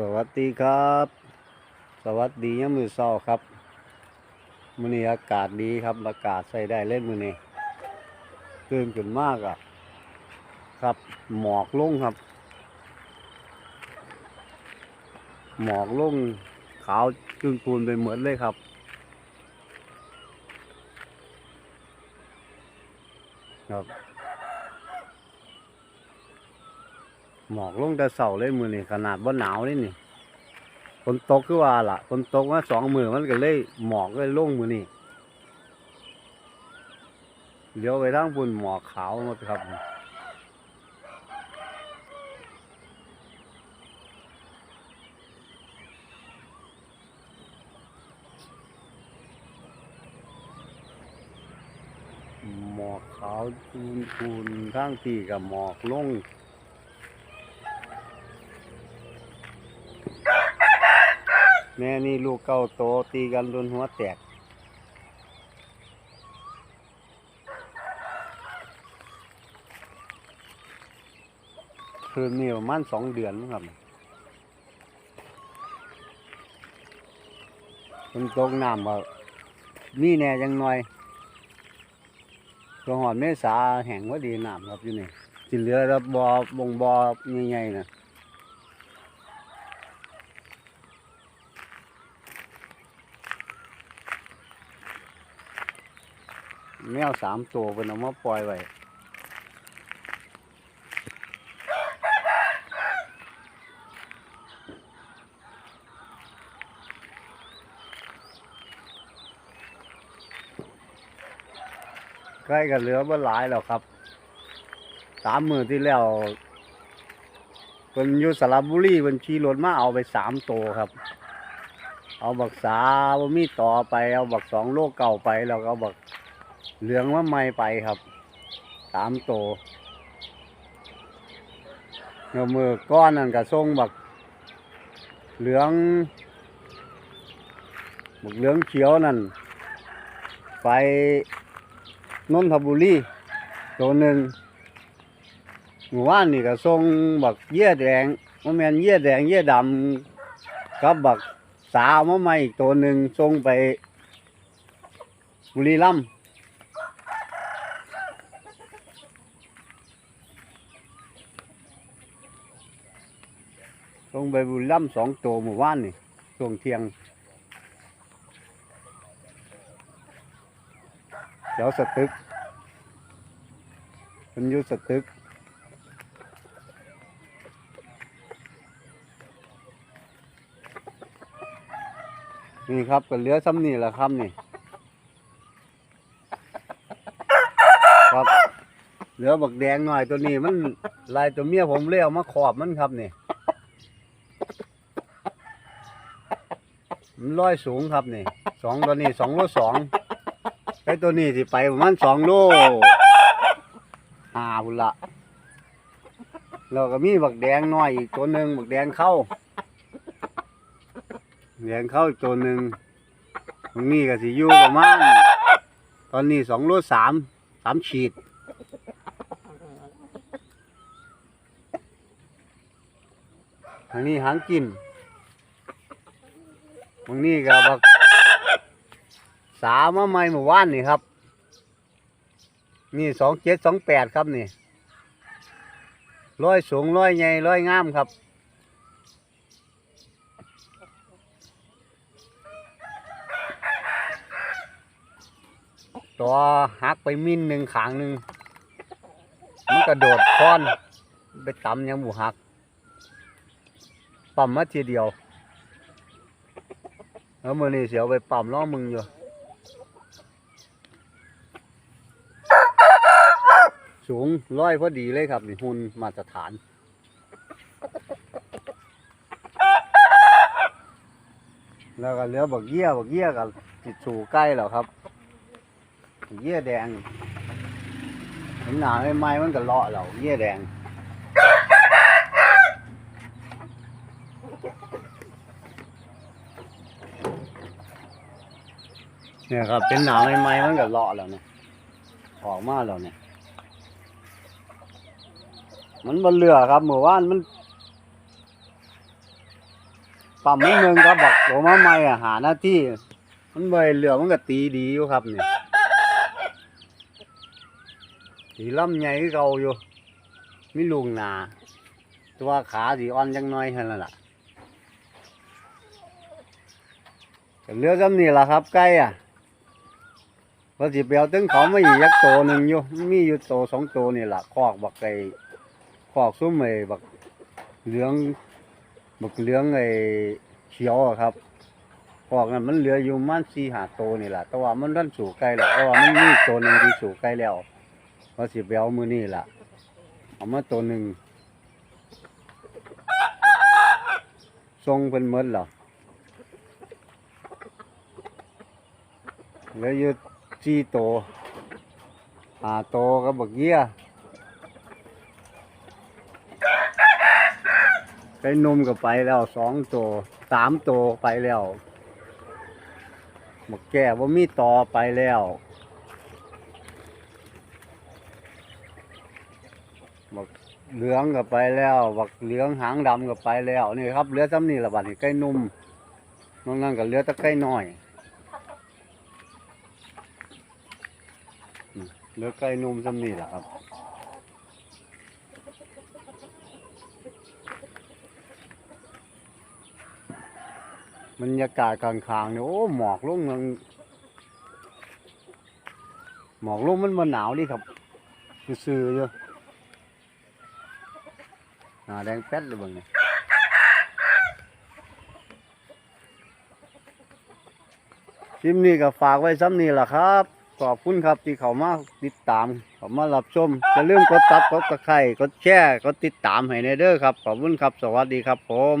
สวัสดีครับ สวัสดียามมือเศร้าครับมื้อนี้อากาศดีครับอากาศใส่ได้เล่นมื้อนี้ตื่นขึ้นมากอะ ครับหมอกลงครับ หมอกลงขาวจุนพูนไปเหมดเลยครับครับ หมอกลงแต่เสาเลยมือนี่ขนาดว่าหนาวนี่นี่ฝนตกคือว่าล่ะฝนตกมาสองมือมันก็เลยหมอกเลยลงมือนี่เลี้ยวไปทางบนหมอกขาวหมดครับหมอกขาวทูนทูนข้างตีกับหมอกลง แม่นี่ลูกเก้าโตตีกันจนหัวแตก คืนนี้ประมาณสองเดือนมั้งครับมันตกน้ำว่ามีแน่ยังน้อยตัวหอนเมษาแห้งว่าดีน้ำครับอยู่นี่จิเหลือแล้วบอบงบอใหญ่ๆนะ แมวสามตัวเป็นเอามาปล่อยไว้ใกล้กันเหลือบ่หลายแล้วครับสามมือที่แล้วเป็นอยู่สระบุรีเป็นขี่รถมาเอาไปสามตัวครับ เอาบักสาบ่มีต่อไปเอาบักสองโลเก่าไปแล้วก็เอาบัก เหลืองว่าไม่ไปครับสามโตเงามือก้อนนั่นก็ส่งบักเหลืองบักเหลืองเขียวนั่นไปนนทบุรีตัวหนึ่งหมู่บ้านนี่ก็ส่งบักเยี่ยแดงว่าแมนเยี่ยแดงเยี่ยดำกับบักสาวมาใหม่อีกตัวหนึ่งส่งไปบุรีรัมย์ ไปบุญล่ำสองตัวหมู่บ้านนี่ช่วงเที่ยงเดี๋ยวสตึกมันอยู่สตึกนี่ครับก็เหลือซ้ำนี่แหละครับนี่ครับเหลือบักแดงหน่อยตัวนี้มันลายตัวเมียผมเลี้ยวมาขอบมันครับนี่ มันร้อยสูงครับนี่ สองตัวนี้สองโลสองไอ้ตัวนี้สิไปประมาณสองโลห้าบุนละแล้วก็มีบักแดงน้อยอีกตัวหนึ่งบักแดงเข้าแดงเข้าอีกตัวหนึ่งตรงนี้ก็สิอยู่ประมาณตอนนี้สองโลสามสามขีดทางนี้หางกิน บางนี่ก็บักสามาใหม่เมื่อวานนี่ครับ นี่สองเจ็ดสองแปดครับนี่ร้อยสูงร้อยใหญ่ร้อยงามครับตัวหักไปมินหนึ่งขางหนึ่งมันกระโดดค้อน ไปตำยังหมูหักปั๊มมาทีเดียว แล้วมือนี่เสียวไปปั๊มล้อมึงอยู่ สูงร้อยพอดีเลยครับ นี่หุ่นมาตรฐาน แล้วก็เหลือบักเยี่ยบักเยี่ยกับติดสู่ใกล้แล้วครับเยี่ยแดงหนหนาไม่ไม้มันก็เลาะแล้วเยี่ยแดง เนี่ยครับเป็นหนาวใหม่ๆมันก็เลาะแล้วเนี่ยออกมาแล้วเนี่ย มันบนเรือครับเมื่อวานมันปั๊มมันหนึงก็บอกโอมาใหม่อะหาหน้าที่ มันบ่ได้เหลือมันก็ตีดีอยู่ครับเนี่ยสีล่ำใหญ่เก่าอยู่มีลูกหนาแตัวาขาสีอ่อนจังน้อยเท่านั้นล่ะเหลือจำนี่ล่ะครับไก่อะ พอสิเปียวตึงเขาไมาอีกยักโตหนึ่งอยู่มีอยู่โตสองโตนี่แหละคอกบักไก่คอกซุ้มไอ้บักเหลืองบักเหลืองไอ้เขียวอะครับคอกนั้นมันเหลืออยู่มันสี่หาโตนี่แหละแต่ว่ามันรันสู่ไก่แล้วเพราะว่ามันมีโตหนึ่งที่สู่ไก่แล้วพอสิเปียวมือนี่แหละเอามาตัวหนึ่งทรงเป็นหมดเหรอเหลืออยู่ สี่ตัวห้าตัวก็บักเยี่ยไก่นมก็ไปแล้วสองโตสามโตไปแล้วบักแก่ว่ามีต่อไปแล้วบักเหลืองก็ไปแล้วบักเหลืองหางดำก็ไปแล้วนี่ครับเหลือซ้ำนี่ละบัดนี้ไก่นุ่มนอกนั้นก็เหลือต่ไก่น้อยอืม เหลือไก่นุ่มซ้ำนี่ละครับบรรยากาศกลางคางเนี่ยโอ้หมอกลงมันหมอกลงมันมาหนาวดิครับซื่อๆอยู่หนาแดงแป๊ดเลยเบางเนี่ยคลิปนี้ก็ฝากไว้ซ้ำนี่แหละครับ ขอบคุณครับที่เขามาติดตามเขามารับชมอย่าลืมกดตับกดตะไคร่กดแชร์กดติดตามให้ในเด้อครับ ขอบคุณครับ สวัสดีครับผม